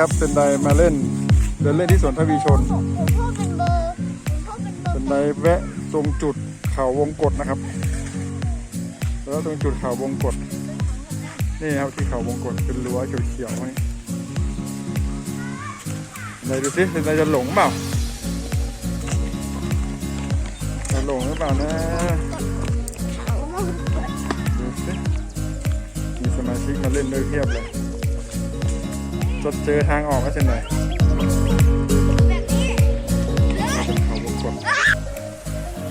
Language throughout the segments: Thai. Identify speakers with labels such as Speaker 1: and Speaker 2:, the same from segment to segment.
Speaker 1: นะครับเซนไดมาเล่น เดินเล่นที่สวนทวีชน
Speaker 2: ผมผมพ่อเป็นเบอร์ผมพ่อเป็นเบอ
Speaker 1: เซ
Speaker 2: ร์
Speaker 1: นไดแวะตรงจุดเขาวงกฏนะครับ แล้วตรงจุดเขาวงกฏนี่ครับที่เขาวงกฏเป็นรั้วเขียวๆนี่ไหนดูสิเซนไดจะหลงเปล่าจะหลงหรือเปล่านะ
Speaker 2: เขาวงกต
Speaker 1: ดูสิมีสมาชิกมาเล่นด้วยเพียบเลย จดเจอทางออกก็เช่นไร
Speaker 2: แบบนี้
Speaker 1: เป็นเขาวงกฏ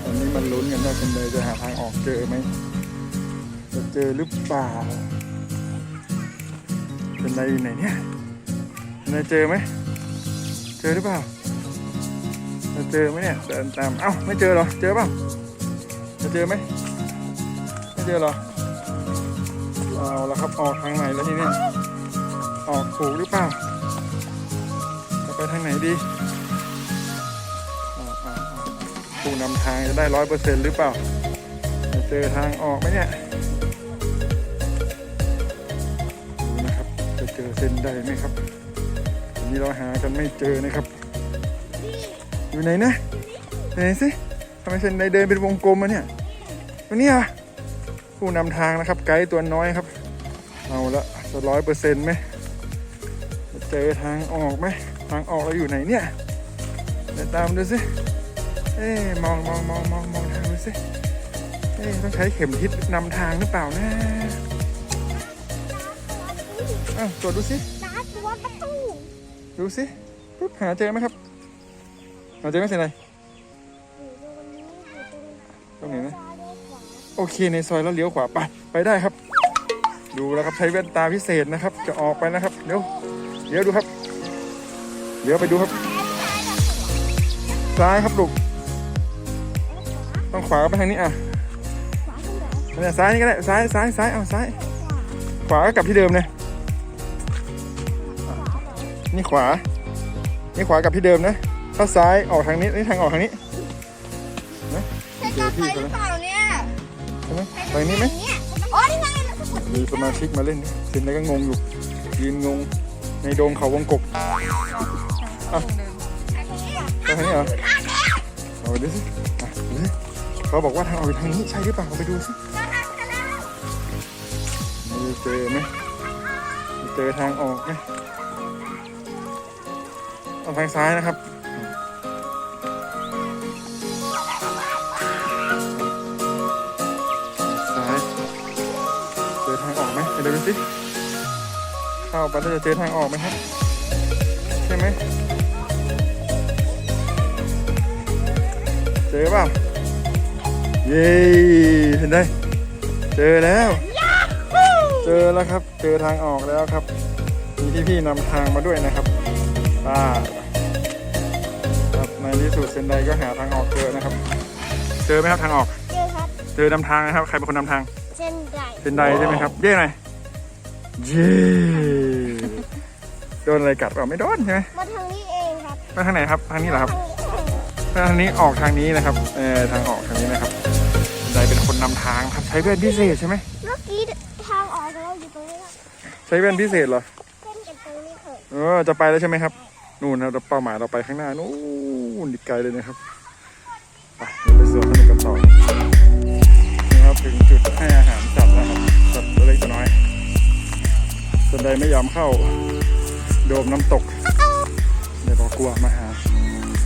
Speaker 1: ตอนนี้มันลุ้นกันว่าเช่นไรจะหาทางออกเจอไหมจะเจอหรือเปล่าเป็นไรอยู่ไหนเนี่ยเป็นไรเจอไหมเจอหรือเปล่าจะเจอไหมเนี่ยเดินตามเอ้าไม่เจอเหรอเจอเปล่าจะเจอไหมไม่เจอเหรอเอาละครับออกทางไหนแล้วทีนี้ ออกถูกหรือเปล่า จะไปทางไหนดีผู้นำทางจะได้ร้อยเปอร์เซ็นต์หรือเปล่า จะเจอทางออกไหมเนี่ยดูนะครับ จะเจอเส้นได้ไหมครับวันนี้เราหากันไม่เจอนะครับ อยู่ไหนนะไหนสิทำไมเส้นได้เดินเป็นวงกลมอะเนี่ยวันนี้อะผู้นำทางนะครับ ไกด์ตัวน้อยครับ เอาละจะร้อยเปอร์เซ็นต์ไหม เจอทางออกไหมทางออกเราอยู่ไหนเนี่ยเดี๋ยวตามดูสิเอ๊ะมองมองมองมองมองทางดูสิเอ๊ะต้องใช้เข็มทิศนำทางหรือเปล่านะอ้าวตรวจดูสิ
Speaker 2: ระตู
Speaker 1: ดูสิปุ๊บหาเจอไหมครับหาเจอไหมสร็จอะไร
Speaker 2: ต้อยู่ตรง
Speaker 1: ไหนนะโอเคในซอยแล้วเลี้ยวขวาไปไปได้ครับ ดูแล้วครับใช้แว่นตาพิเศษนะครับ จะออกไปนะครับเดี๋ยว เดี๋ยวดูครับ เดี๋ยวไปดูครับ ซ้ายครับลูกต้องขวาไปทางนี้อะ
Speaker 2: ขวาตรงไหน
Speaker 1: เนี่ยซ้ายนี่ก็ได้ซ้ายซ้ายซ้ายเอาซ้าย ขวาก็กลับที่เดิมเลย
Speaker 2: ขวาเหรอ
Speaker 1: นี่ขวา นี่ขวากลับที่เดิมนะถ้าซ้ายออกทางนี้นี่ทางออกทางนี้นะ
Speaker 2: ใช่กลับไปหรือเปล่าเนี่ย
Speaker 1: ใช่ไหมไปนี่ไหม
Speaker 2: เนี่ยโอ้ยนี่ไงแล้วก็กด
Speaker 1: มีสมาชิกมาเล่นเซนแล้วก็งงอยู่ยืนงง ในโดมเขาวงกบ
Speaker 2: อันนี้อะ
Speaker 1: ไปทางนี้เหรอเอาไปดูสิอะดูสิเขาบอกว่าทางออกอยู่ทางนี้ใช่หรือเปล่าเอาไปดูสิมีเจอไหมมีเจอทางออกไหมเอาทางซ้ายนะครับซ้ายเจอทางออกไหมไปดูสิ เข้าไปแล้วจะเจอทางออกไหมครับ ใช่ไหม เจอเปล่าเย้เห็นได้ เจอแล้ว เจอแล้วครับ เจอทางออกแล้วครับ มีพี่ๆนำทางมาด้วยนะครับป้าครับในที่สุดเซนไดก็หาทางออกเจอนะครับ เจอไหมครับทางออก
Speaker 2: เจอครับ
Speaker 1: เจอนำทางนะครับ ใครเป็นคนนำทาง
Speaker 2: เส้นใหญ่
Speaker 1: เซนไดใช่ไหมครับ เย้หน่อย เย้โดนอะไรกัดเปล่าไม่โดนใช่ไหม
Speaker 2: มาทางนี้เองครับ
Speaker 1: มาทางไหนครับทางนี้เหรอครับ
Speaker 2: ทางนี้เอง
Speaker 1: ทางนี้ออกทางนี้นะครับเออทางออกทางนี้นะครับไดเป็นคนนำทางครับใช้แว่นพิเศษใช่ไหม
Speaker 2: เมื่อกี้ทางออกเราอยู่ตรงนี้ครับ
Speaker 1: ใช้แว่นพิเศษเหรอ
Speaker 2: เส้นกันตรงนี้เถอะ
Speaker 1: เออจะไปแล้วใช่ไหมครับนู่นนะเราเป้าหมายเราไปข้างหน้านู่นอีกไกลเลยนะครับไปเดี๋ยวไปสวนสนุกกันต่อนี่ครับถึงจุดให้อาหารสัตว์แล้วครับสัตว์ตัวเล็กตัวน้อย ส่วนใดไม่ยอมเข้าโดมน้ำตกเดี๋ยวบอกกลัวมาหา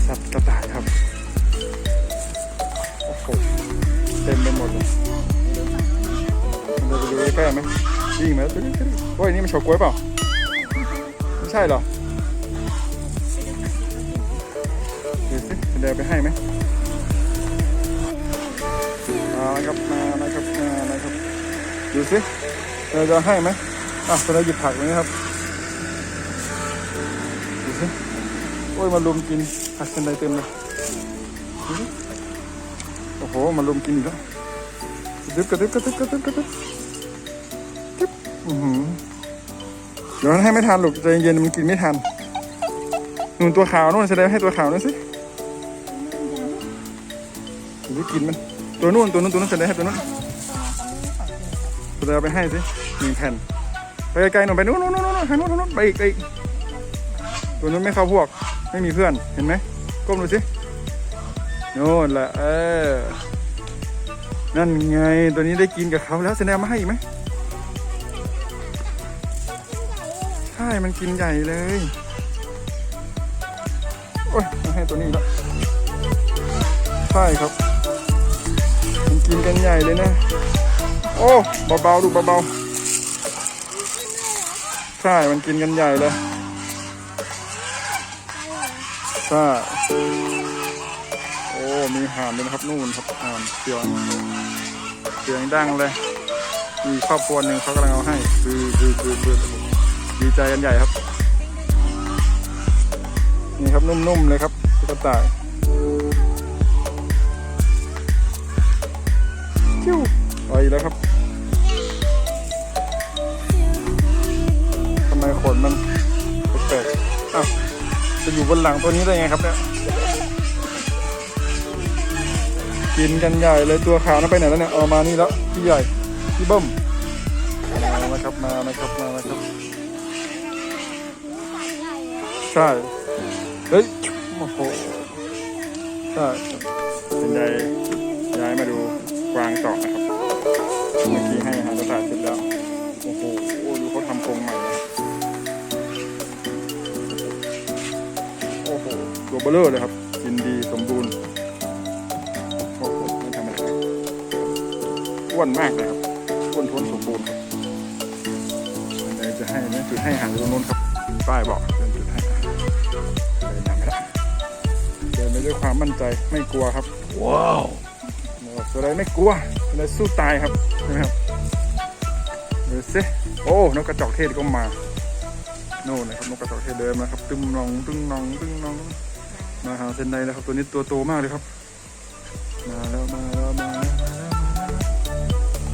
Speaker 1: สัตว์กระต่ายครับโอ้โหเต็มไปหมดเลยเราไปดูใกล้ไหมวิ่งมาแล้วตันนี้โอ้ยนี่มันเฉากล้วยเปล่าไม่ใช่เหรอเดูสิจะเดินไปให้ไหมมาครับมาแล้วครับมาแล้วครับดูสิเราจะให้ไหม อะเราหยิบผักเลยนะครับดูสิโอ้ยมาลุมกินผักกันไดเต็มเลยโอ้โหมาลุมกินอีกแล้วกระดึบกระดึบกระดึบกระดึบกระดึบจึ๊บอือหือเดี๋ยวให้ไม่ทันหรอกใจเย็นๆมันกินไม่ทันนู่นตัวขาวนู่นแสดงให้ตัวขาวนั่นสิหรือกินมันตัวนู่นตัวนู้นตัวนู้นแสดงให้ตัวนู้นแสดงไปให้สิหนึ่งแผ่น ไปไกลๆหน่อยไปนู่นนู่นนู่นนู่นทางนู้นนู้นไปอีกไปอีกตัวนู้นไม่เข้าพวก ไม่มีเพื่อนเห็นไหมก้มดูสิโน่นแหละเออนั่นไงตัวนี้ได้กินกับเขาแล้วแสดงมาให้อีกไหมใช่ มันกินใหญ่เลย โอ้ยมาให้ตัวนี้แล้วใช่ครับ มันกินกันใหญ่เลยนะ โอ้ เบาๆดูเบาๆ ใช่ มันกินกันใหญ่เลย ใช่ โอ้ มีห่านด้วยนะครับ นู่นครับห่านเสียงเสียงดังเลย มีครอบครัวหนึ่งเขากำลังเอาให้ คือคือคือคือดีใจกันใหญ่ครับ นี่ครับนุ่มๆเลยครับตุ๊กตาจิ้วไปแล้วครับ อยู่บนหลังตัวนี้ได้ไงครับเนี่ยกินกันใหญ่เลยตัวขาวนั่นไปไหนแล้วเนี่ยเอามานี่แล้วพี่ใหญ่พี่เบิ้มมาแล้วครับมาแล้วครับมาแล้วครับใช่เฮ้ยโอ้โหใช่เป็นยายย้ายมาดูกวางต่อนะครับเมื่อกี้ให้อาหารกระต่ายเจ ตัวเบลเลอร์เลยครับ กินดีสมบูรณ์โอ้โหไม่ธรรมดาครับอ้วนมากเลยครับอ้วนท้วนสมบูรณ์ครับเดี๋ยวจะให้นะจุดให้อาหารอยู่ตรงนู้นครับป้ายบอกเป็นจุดให้อาหารเดินนำไปละเดินไปด้วยความมั่นใจไม่กลัวครับว้าวตัวใดไม่กลัวตัวใดสู้ตายครับใช่ไหมครับดูสิโอ้นกกระจอกเทศก็มาโน่นนะครับนกกระจอกเทศเดินมาครับตึ้งนองตึ้งนองตึ้งนอง มาหาเซนไดแล้วครับ ตัวนี้ตัวโตมากเลยครับ มาแล้วมาแล้วมา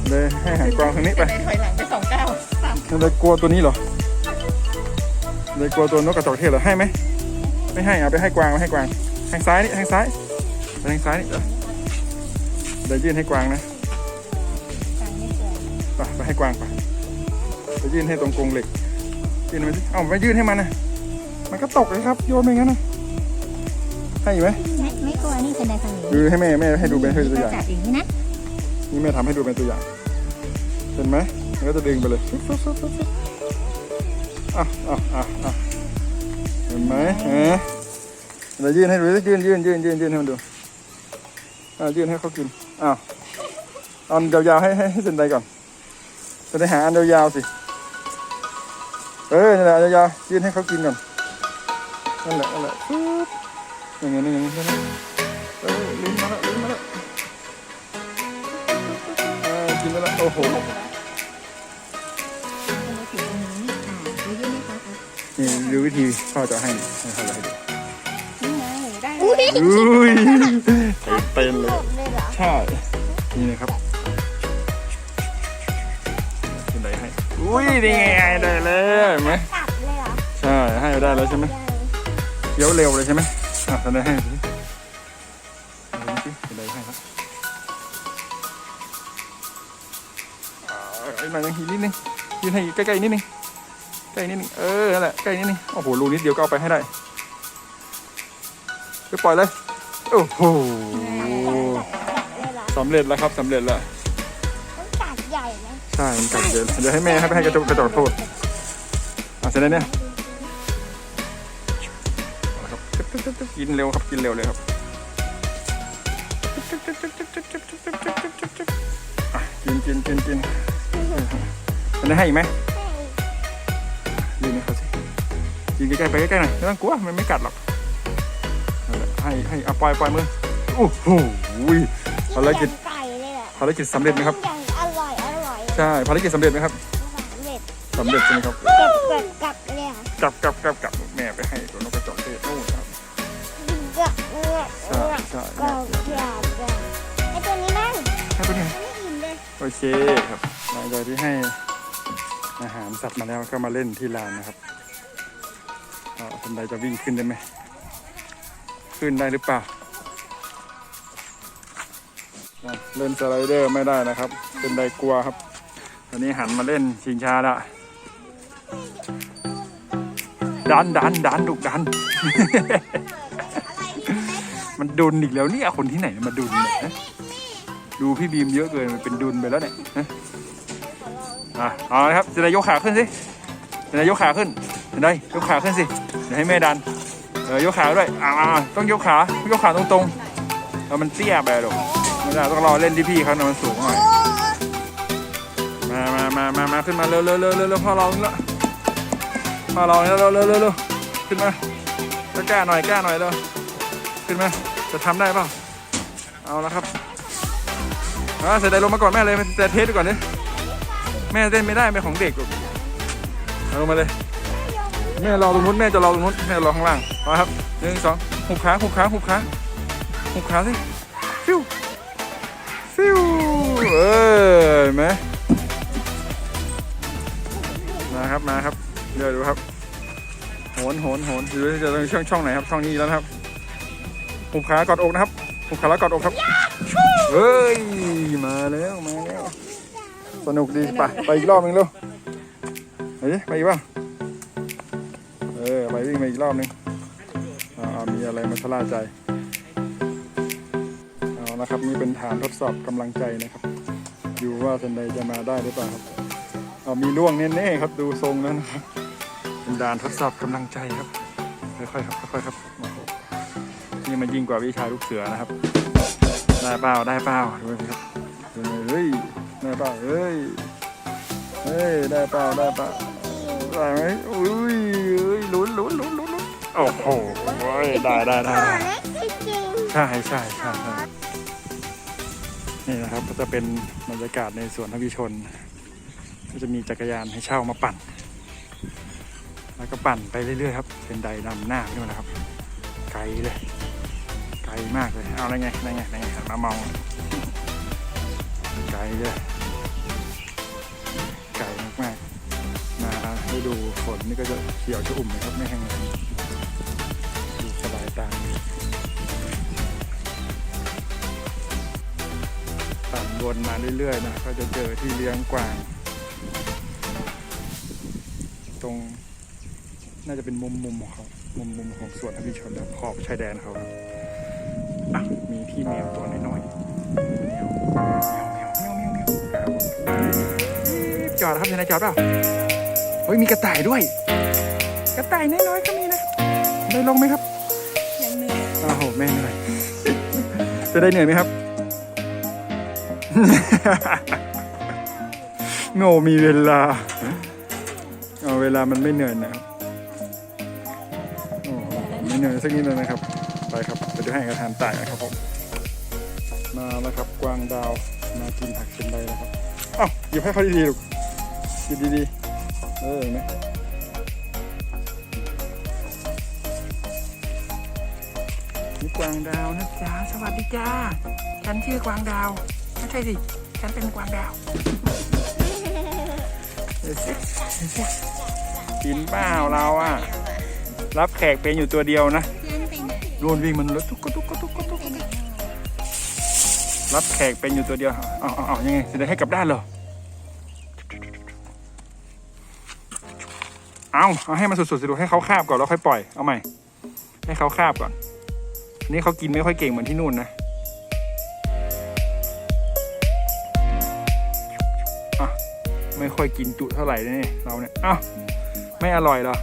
Speaker 1: เลยให้หางกวางทางนี้ไป
Speaker 3: เดินถอยหลังไปสองก้าวสาม
Speaker 1: เลยกลัวตัวนี้เหรอเลยกลัวตัวนกกระจอกเทศเหรอให้ไหมไม่ให้เอาไปให้กวางไปให้กวางทางซ้ายนี่ทางซ้ายไปทางซ้ายนี่เดี๋ยวยื่นให้กวางนะ
Speaker 3: ไป
Speaker 1: ไปให้กวางไปไปยื่นให้ตรงกรงเหล็กยื่นไปสิเอาไม่ยื่นให้มันนะมันก็ตกเลยครับโยนไปงั้นนะ ให้อยู่ไหม
Speaker 3: ไม่ไม่กลัวนี่เป็นในทางนี้
Speaker 1: ดูให้แม่แม่ให้ดูเป็นให้ดูตัวอย่าง
Speaker 3: จับอย่างนี้นะ
Speaker 1: นี่แม่ทำให้ดูเป็นตัวอย่างเห็นไหมมันก็จะดึงไปเลยฟึ๊บฟึ๊บฟึ๊บฟึ๊บฟึ๊บอะอะอะอะเห็นไหมเออเดี๋ยวยื่นให้ดูสิยื่นยื่นยื่นยื่นยื่นให้มันดูอ่ายื่นให้เขากินอ้าวเอาอันยาวๆให้ให้ให้เส้นใดก่อนจะได้หาอันยาวๆสิเออนั่นแหละอันยาวๆยื่นให้เขากินก่อนนั่นแหละนั่นแหละฟึ๊บ อย่างเงี้ยอย่างเงี้ยใช่ไหมเออลิ้นมาแล้วลิ้นมาแล้วอ่ากินไปแล้วโอ้โห
Speaker 3: เป็นในถือตรงนี้อ่าดูยื่นให้เขาอะ
Speaker 1: นี่ดูวิธีพ่อจะให้ให้เขาจะให้ดู
Speaker 3: ได้
Speaker 2: อุ้ย
Speaker 1: อุ้ยเต้นเล
Speaker 2: หม
Speaker 1: ย
Speaker 2: ดเลย
Speaker 1: ใช่นี่นะครับเป็นไรให้อุ้ยนี่ไงได้เลยไหม
Speaker 2: ตัดเลยเหรอ
Speaker 1: ใช่ให้ได้แล้วใช่ไหมเคี้ยวเร็วเลยใช่ไหม อะจะได้ให้ดูสิดูสิเป็นไรให้ครับอ่าไอ้มายังทีนิดนึงยืนให้ใกล้ๆนิดนึงใกล้นิดนึงเออนั่นแหละใกล้นิดนึงโอ้โหรูนิดเดียวก็เอาไปให้ได้ไปปล่อยเลยโอ้โหสำเร็จแล้วครับสำเร็จแล้ว
Speaker 2: ต้องตัดใหญ่นะ
Speaker 1: ใช่มันกัดเยอะเดี๋ยวให้แม่ให้ไปให้กระจกกระจกโทษอะเสร็จแล้วเนี่ย ละครับกินเร็วครับกินเร็วเลยครับอะกินกินกินกินมันได้ให้อีกไหมยืนให้เขาสิยืนใกล้ๆไปใกล้ๆหน่อยไม่ต้องกลัวมันไม่กัดหรอกนั่นแหละให้ให้เอาปล่อยปล่อยมือโอ้โหภารกิจ
Speaker 2: ไก่เลยเหรอ
Speaker 1: ภารกิจสำเร็จไหมครับ
Speaker 2: อย่างอร่อยอร่อย
Speaker 1: ใช่ภารกิจสำเร็จไหมครับ
Speaker 2: สำเร็จ
Speaker 1: สำเร็จใช่ไหมครับ
Speaker 2: เก็บเกิดกลับเลยเหรอก
Speaker 1: ลับกลับกลับกลับ ก
Speaker 2: ลับเงือก
Speaker 1: ใช่
Speaker 2: เงือก
Speaker 1: ใช่
Speaker 2: กลับกลับกไอตัวนี้มั่ง
Speaker 1: ให้ตัวนี้
Speaker 2: ไม่อิ่มเลย
Speaker 1: โอเคครับหลังจากที่ให้อาหารสัตว์มาแล้วก็มาเล่นที่ลานนะครับเอาคนใดจะวิ่งขึ้นได้ไหม ขึ้นได้หรือเปล่า เล่นสไลเดอร์ไม่ได้นะครับ เป็นใดกลัวครับ ตอนนี้หันมาเล่นชิงชาละดันดันดันดุดัน มันดุนอีกแล้วเนี่ยคนที่ไหนมาดุนเนี่ยฮะดูพี่บีมเยอะเกินมันเป็นดุนไปแล้วเนี่ยฮะอะเอาลยครับจะได้ยกขาขึ้นสิจะได้ยกขาขึ้นจะได้ยกขาขึ้นสิเดี๋ยวให้แม่ดันเออยกขาด้วยอ่าต้องยกขายกขาตรงๆแล้วมันเตี้ยไปหรอกไม่ได้ต้องรอเล่นที่พี่เขานะมันสูงหน่อยมามามามามาขึ้นมาเร็วเร็วเร็วเร็วเร็วพ่อเราแล้วพ่อเราแล้วเร็วเร็วเร็วเร็วขึ้นมาก็กล้าหน่อยกล้าหน่อยเลยขึ้นมา จะทำได้เปล่าเอาละครับอ่าเสร็จได้ลงมาก่อนแม่เลยแต่เทสดูก่อนดิแม่เต้นไม่ได้เป็นของเด็กลูกเอาลงมาเลย แม่รอตรงนู้นแม่จะรอตรงนู้นแม่รอข้างล่างมาครับหนึ่งสองหุบขาหุบขาหุบขาหุบขาสิฟิวฟิวเออเห็นไหมมาครับมาครับเดี๋ยวดูครับโหนโหนโหนอยู่จะช่องช่องไหนครับช่องนี้แล้วครับ หุบขากอดอกนะครับหุบขาแล้วกอดอกครับ เฮ้ย มาแล้วมาแล้ว สนุกดีไปไปอีกรอบหนึงเร็วไปดิไปอีกป่ะเออไปวิ่งมาอีกรอบหนึงอ่ามีอะไรมาชะล่าใจเอานะครับนี่เป็นฐานทดสอบกำลังใจนะครับดูว่าทันใดจะมาได้หรือเปล่าครับเอามีล่วงแน่ๆครับดูทรงแล้วนะครับเป็นด่านทดสอบกำลังใจครับค่อยๆครับค่อยๆครับโอ้โห นี่มันยิ่งกว่าวิชาลูกเสือนะครับ ได้เปล่าได้เปล่าดูสิครับดูหน่อยเฮ้ยได้เปล่าเฮ้ยเฮ้ยได้เปล่าได้เปล่าได้ไหมอุ้ยเฮ้ยลุ้นลุ้นลุ้นลุ้นโอ้โหได้ได้ได้ใช่ใช่ใช่ใช่นี่นะครับก็จะเป็นบรรยากาศในสวนทวิชน ก็จะมีจักรยานให้เช่ามาปั่น แล้วก็ปั่นไปเรื่อยๆครับเป็นไดนำหน้าไปด้วยนะครับ ไกลเลย ลมากเลย เอาอะไรไงอะไรไงอะไรไงหันมามอง ไกลเลยไกลมากๆมาฤดูฝนนี่ก็จะเขียวชอุ่มเลยครับไม่แห้งเลยดูสบายตาปั่นวนมาเรื่อยๆนะก็จะเจอที่เลี้ยงกวาง ตรงน่าจะเป็นมุมมุมของเขามุมมุมของสวนอภิชนขอบชายแดนเขาครับ อะมีพี่แมวตัวน้อยๆแมวแมวแมวแมวแมวแมวครับผมจอดครับยังไงจอดเปล่าเฮ้ยมีกระต่ายด้วย กระต่ายน้อยๆก็มีนะครับได้ลงไหมครับ
Speaker 3: ยังเหนื่อย
Speaker 1: อ้าวโหแม่เหนื่อยจะได้เหนื่อยไหมครับโง่มีเวลาเอาเวลามันไม่เหนื่อยนะครับโอ้โหไม่เหนื่อยสักนิดเลยนะครับ ไปครับไปดูให้กระทานต่ายนะครับผมมาแล้วครับกวางดาวมากินผักเชนใดแล้วครับเอ้าหยิบให้เขาดีๆลูกหยิบดีๆเออเห็นไหมนี่กวางดาวนะจ๊ะสวัสดีจ้าฉันชื่อกวางดาวไม่ใช่สิฉันเป็นกวางดาวเดี๋ยวสิกินเปล่าเราอะรับแขกเป็นอยู่ตัวเดียวนะ โดนวิ่งมันรถตุ๊กตุ๊กตุ๊กตุ๊กตุ๊กตุ๊กรับแขกเป็นอยู่ตัวเดียวเอาเอาเอายังไงจะได้ให้กลับด้านเหรอเอาเอาให้มันสุดๆสิดูให้เขาคาบก่อนแล้วค่อยปล่อยเอาใหม่ ให้เขาคาบก่อนนี่เขากินไม่ค่อยเก่งเหมือนที่นู่นนะอะไม่ค่อยกินจุเท่าไหร่เนี่เราเนี่ยอ้าวไม่อร่อยเหรอ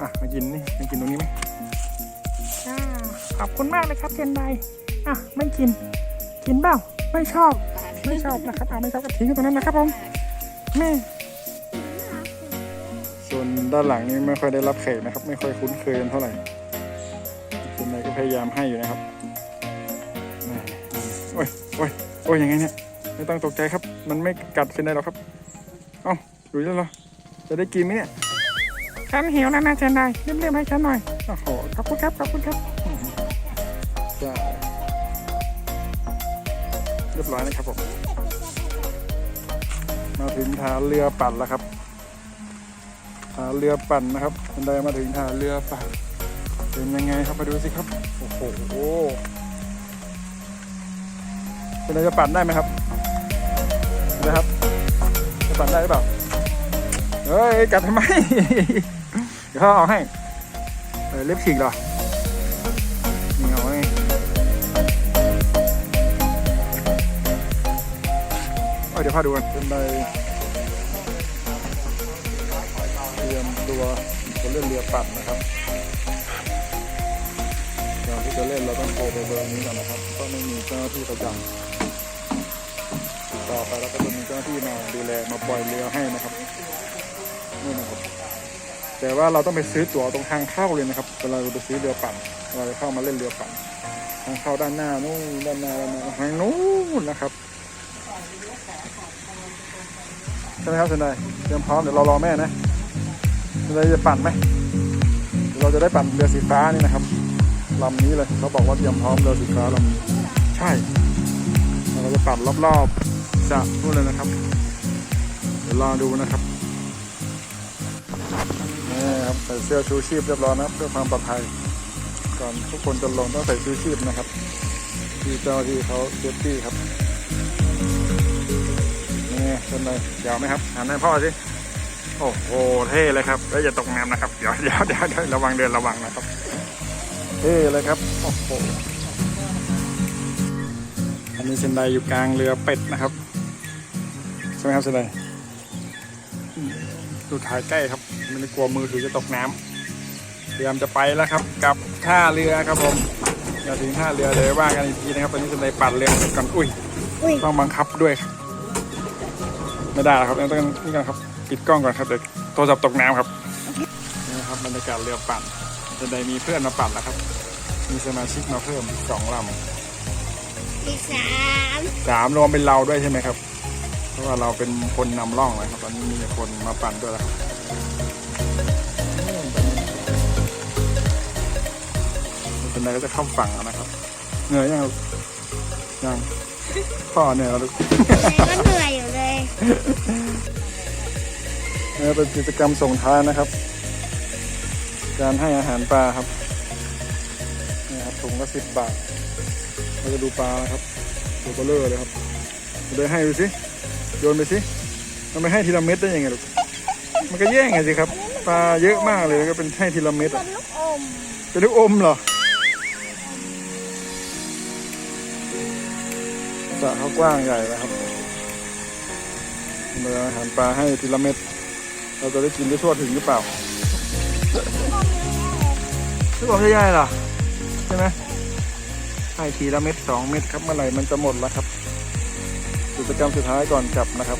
Speaker 1: อะมากินนี่มากินตรงนี้ไหม ขอบคุณมากเลยครับเจนไดอะไม่กิน กินเปล่าไม่ชอบ ไม่ชอบนะครับอ่าไม่ชอบก็ทิ้งไว้ตรงนั้นนะครับผมแม่ส่วนด้านหลังนี้ไม่ค่อยได้รับแขกนะครับ ไม่ค่อยคุ้นเคยกันเท่าไหร่เจนไดก็พยายามให้อยู่นะครับโอ้ยโอ้ยโอ้ยยังไงเนี่ยไม่ต้องตกใจครับ มันไม่กัดเจนไดหรอกครับเอ้าดูแล้วเหรอจะได้กินไหมเนี่ยฉันหิวแล้วนะเจนไดเรียบๆให้ฉันหน่อยโอ้โหขอบคุณครับขอบคุณครับ จ้เรียบร้อยนะครับผมมาถึงท่าเรือปั่นแล้วครับท่าเรือปั่นนะครับบันไดมาถึงท่าเรือปั่นเป็นยังไงครับมาดูสิครับโอ้โหเป็นไงจะปั่นได้ไหมครับนะครับจะปั่นได้หรือเปล่าเฮ้ยกัดทำไมเดี๋ยวเขาเอาให้เออเล็บฉีกเหรอ เดี๋ยวพาดูกันเป็นใบเตรียมตัวจะเล่นเรือปั่นนะครับก่อนที่จะเล่นเราต้องโทรไปเบอร์นี้ก่อนนะครับต้องไม่มีเจ้าหน้าที่ประจำต่อไปเราก็จะมีเจ้าหน้าที่มาดูแลมาปล่อยเรือให้นะครับนี่นะครับ แต่ว่าเราต้องไปซื้อตั๋วตรงทางเข้าเลยนะครับเวลาเราไปซื้อเรือปั่นเราจะเข้ามาเล่นเรือปั่นทางเข้าด้านหน้านู่นด้านหน้าด้านหน้าทางนู้นนะครับ ใช่ไหมครับเซนไดเตรียมพร้อมเดี๋ยวเรารอแม่นะเซนไดจะปั่นไหมเราจะได้ปั่นเรือสีฟ้านี่นะครับลำนี้เลยเขาบอกว่าเตรียมพร้อมเรือสีฟ้าลำนี้ใช่เราจะปั่นรอบๆสระนู่นเลยนะครับ เดี๋ยวรอดูนะครับนี่ครับใส่เสื้อชูชีพเรียบร้อยนะเพื่อความปลอดภัยก่อนทุกคนจะลงต้องใส่ชูชีพนะครับที่เจ้าหน้าที่เขาเซฟตี้ครับ นี่เป็นไรยาวไหมครับหันให้พ่อสิโอ้โหเท่เลยครับแล้วอย่าตกน้ำนะครับเดี๋ยวเดี๋ยวเดี๋ยวเดี๋ยวระวังเดินระวังนะครับเท่เลยครับโอ้โหอันนี้เซนไดอยู่กลางเรือเป็ดนะครับใช่ไหมครับเซนไดดูถ่ายใกล้ครับไม่ได้กลัวมือถือจะตกน้ำเตรียมจะไปแล้วครับกลับท่าเรือครับผมอย่าถึงท่าเรือเลยว่ากันอีกทีนะครับตอนนี้จะไปปั่นเรือเสร็จก่อนอุ้ย
Speaker 2: อุ้ย
Speaker 1: ต้องบังคับด้วยครับ ไม่ได้แล้วครับต้องนี่กันครับปิดกล้องก่อนครับเดี๋ยวโทรศัพท์ตกน้ำครับนี่นะครับบรรยากาศเรือปั่นจะได้มีเพื่อนมาปั่นแล้วครับ มีสมาชิกมาเพิ่มสองล
Speaker 2: ที่สามำ
Speaker 1: สามรวมเป็นเราด้วยใช่ไหมครับ เพราะว่าเราเป็นคนนำร่องนะครับตอนนี้มีคนมาปั่นด้วยแล้วครับไม่เป็นไรก็จะเข้าฝั่งแล้วนะครับเหนื่อยยังครับยังพ่อเหนื่อยแล้วลูก
Speaker 2: ก็เหนื่อยอยู่ เลย
Speaker 1: นี่เป็นกิจกรรมส่งท้ายนะครับ การให้อาหารปลาครับนี่ครับถุงละสิบบาทเราจะดูปลานะครับตัวเบลเลอร์เลยครับเดี๋ยวให้ดูสิโยนไปสิมันไม่ให้ทีละเม็ดได้ยังไงลูกมันก็แย่งไงสิครับปลาเยอะมากเลยแล้วก็เป็นให้ทีละเม็ด
Speaker 2: เป็นลูกอม
Speaker 1: เป็นลูกอมเหรอสระเขากว้างใหญ่นะครับ เมื่ออาหารปลาให้ทีละเม็ด เราจะได้กินได้ทั่วถึงหรือเปล่าลูกอมใหญ่ๆเหรอใช่ไหมให้ทีละเม็ดสองเม็ดครับเมื่อไหร่มันจะหมดแล้วครับ กิจกรรมสุดท้ายก่อนกลับนะครับ